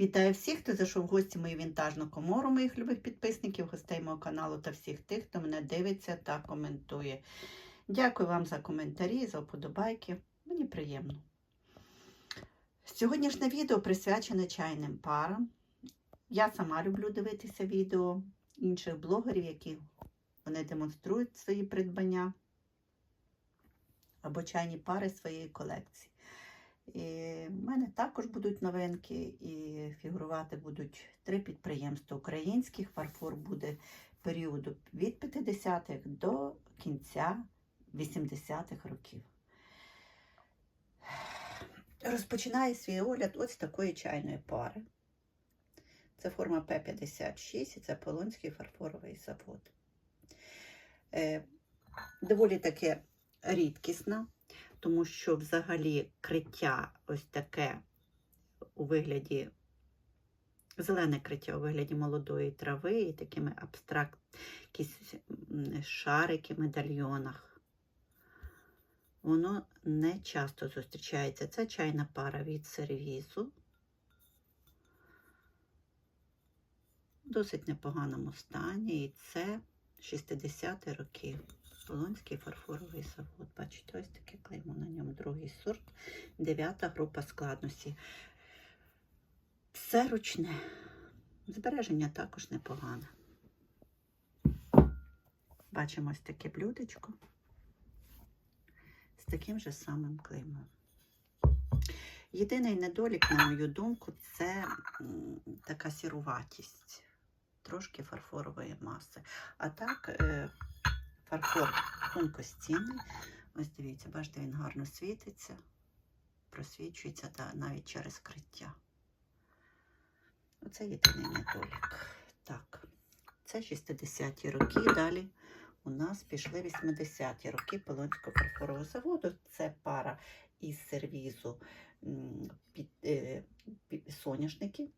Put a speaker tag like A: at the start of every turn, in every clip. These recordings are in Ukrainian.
A: Вітаю всіх, хто зайшов в гості мою вінтажну комору, моїх любих підписників, гостей мого каналу та всіх тих, хто мене дивиться та коментує. Дякую вам за коментарі, за вподобайки. Мені приємно. Сьогоднішнє відео присвячене чайним парам. Я сама люблю дивитися відео інших блогерів, які вони демонструють свої придбання або чайні пари своєї колекції. І в мене також будуть новинки, і фігурувати будуть три підприємства українських. Фарфор буде періоду від 50-х до кінця 80-х років. Розпочинає свій огляд ось такої чайної пари. Це форма П-56 і це Полонський фарфоровий завод. Е, доволі таке рідкісна тому що взагалі криття ось таке у вигляді, зелене криття у вигляді молодої трави і такими абстракт, якісь шарики медальйонах. Воно не часто зустрічається. Це чайна пара від сервізу. Досить непоганому стані, і це 60-ті роки. Полонський фарфоровий завод. Бачите, ось таке клеймо на ньому другий сорт, дев'ята група складності. Все ручне. Збереження також непогане. Бачимо ось таке блюдечко з таким же самим клеймом. Єдиний недолік, на мою думку, це така сіруватість, трошки фарфорової маси. А так, е, фарфор тонкостінний. Ось дивіться, бачите, він гарно світиться, просвічується та навіть через криття. Оце єдиний недолік. Так, це 60-ті роки. Далі у нас пішли 80-ті роки Полонського фарфорового заводу. Це пара із сервізу під, е, під соняшників.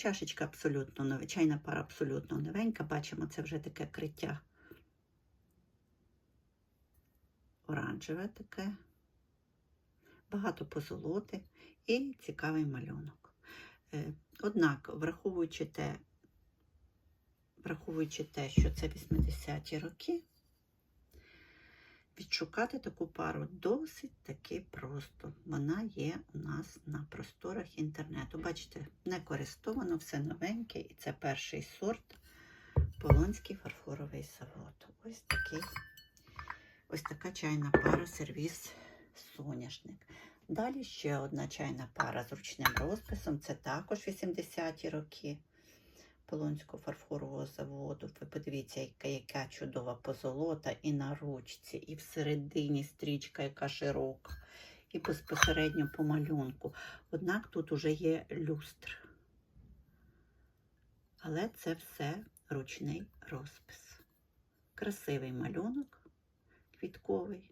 A: Чашечка абсолютно нова, чайна пара абсолютно новенька. Бачимо, це вже таке криття оранжеве таке, багато позолоти і цікавий малюнок. Е, однак, враховуючи те, враховуючи те, що це 80-ті роки, Відшукати таку пару досить таки просто. Вона є у нас на просторах інтернету. Бачите, не користовано, все новеньке, і це перший сорт Полонський фарфоровий завод. Ось такий, ось така чайна пара, сервіс соняшник. Далі ще одна чайна пара з ручним розписом. Це також 80-ті роки. Полонського фарфорового заводу. Ви подивіться, яка, яка чудова позолота і на ручці, і всередині стрічка, яка широка, і безпосередньо по малюнку. Однак тут уже є люстр. Але це все ручний розпис. Красивий малюнок, квітковий.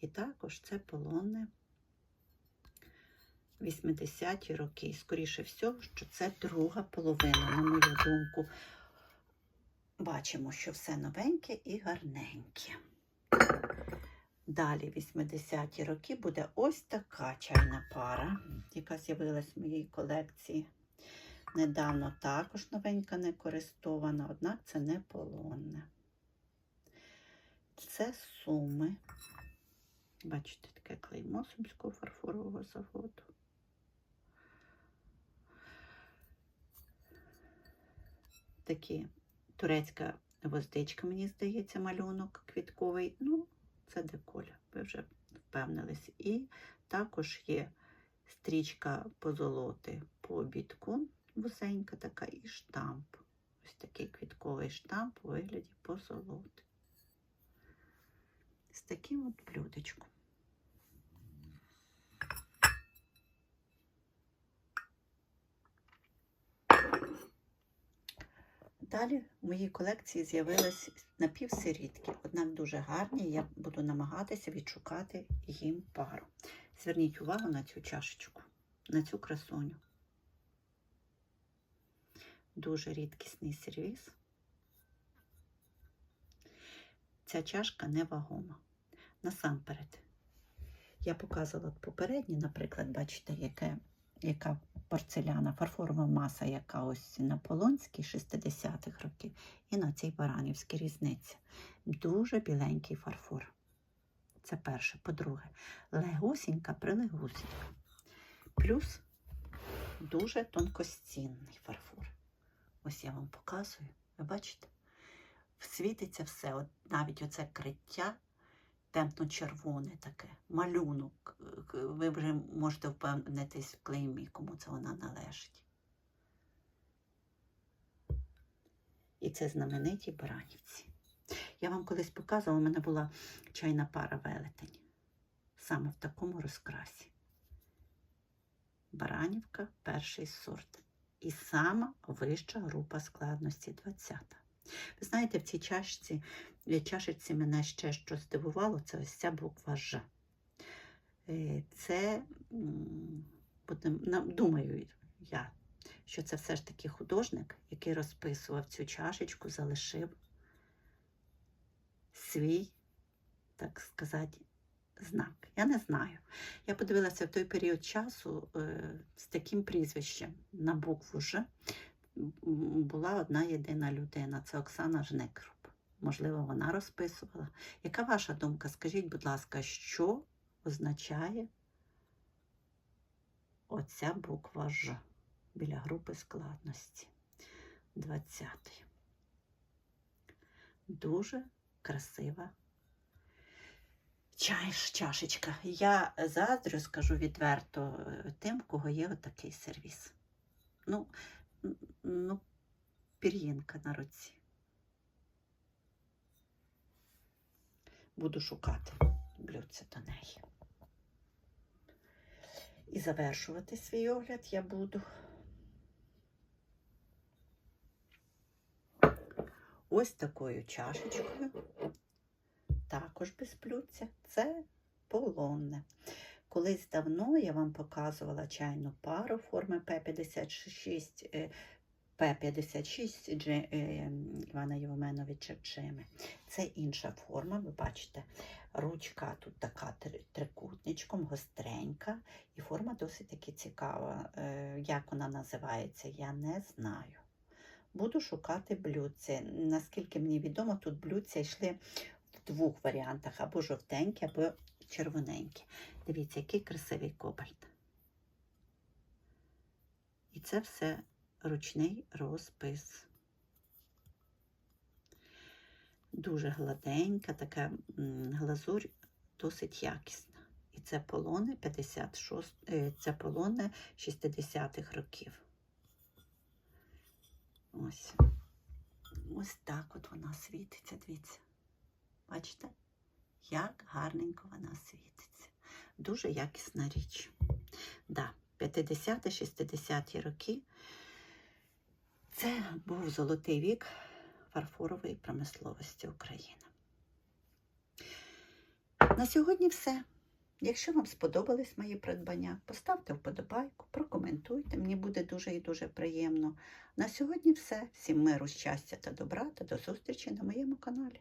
A: І також це полонне 80-ті роки. Скоріше всього, що це друга половина, на мою думку. Бачимо, що все новеньке і гарненьке. Далі, 80-ті роки, буде ось така чайна пара, яка з'явилась в моїй колекції. Недавно також новенька не користована, однак це не полонне. Це суми. Бачите, таке клеймо Сумського фарфорового заводу. Такі турецька гвоздичка, мені здається, малюнок квітковий. Ну, це деколя, ви вже впевнились. І також є стрічка позолоти по обідку, вусенька така, і штамп. Ось такий квітковий штамп у вигляді позолоти. З таким от блюдечком. Далі в моїй колекції з'явились напівсирідки, однак дуже гарні, я буду намагатися відшукати їм пару. Зверніть увагу на цю чашечку, на цю красуню. Дуже рідкісний сервіс. Ця чашка невагома. Насамперед, Я показувала попередні, наприклад, бачите, яке, яка порцеляна, фарфорова маса, яка ось на Полонській 60-х років, і на цій Баранівській різниця. Дуже біленький фарфор. Це перше. По-друге, легусінька прилегусінька. Плюс дуже тонкостінний фарфор. Ось я вам показую. Ви бачите? Світиться все, от навіть оце криття темно-червоне таке, малюнок. Ви вже можете впевнитись в клеймі, кому це вона належить. І це знамениті Баранівці. Я вам колись показувала, у мене була чайна пара велетень. Саме в такому розкрасі. Баранівка перший сорт. І сама вища група складності 20. Ви знаєте, в цій чашці, е, чашечці мене ще що здивувало, це ось ця буква Ж. Е, Це, будем- думаю я, що це все ж таки художник, який розписував цю чашечку, залишив свій, так сказати, знак. Я не знаю. Я подивилася в той період часу е, з таким прізвищем на букву Ж була одна єдина людина це Оксана Жнекруп. Можливо, вона розписувала. Яка ваша думка? Скажіть, будь ласка, що означає оця буква Ж біля групи складності 20. Дуже красива чай, чашечка. Я заздрю, скажу відверто, тим, кого є отакий сервіс. Ну, ну, пір'їнка на руці. Буду шукати блюдце до неї. І завершувати свій огляд я буду. Ось такою чашечкою, також без блюдця, це полонне. Колись давно я вам показувала чайну пару форми П-56, е, П-56 Дже- е, Івана Євменовича Джеми. Це інша форма, ви бачите, ручка тут така трикутничком, гостренька, і форма досить таки цікава. Е, Як вона називається, я не знаю. Буду шукати блюдце. Наскільки мені відомо, тут блюдця йшли в двох варіантах: або жовтенькі, або червоненькі. Дивіться, який красивий кобальт. І це все ручний розпис. Дуже гладенька, така глазурь досить якісна. І це полони 56, е, це полони 60-х років. Ось. Ось так от вона світиться, дивіться. Бачите? Як гарненько вона світиться. Дуже якісна річ. Да, 50-60-ті роки це був золотий вік фарфорової промисловості України. На сьогодні все. Якщо вам сподобались мої придбання, поставте вподобайку, прокоментуйте, мені буде дуже і дуже приємно. На сьогодні все. Всім миру, щастя та добра та до зустрічі на моєму каналі.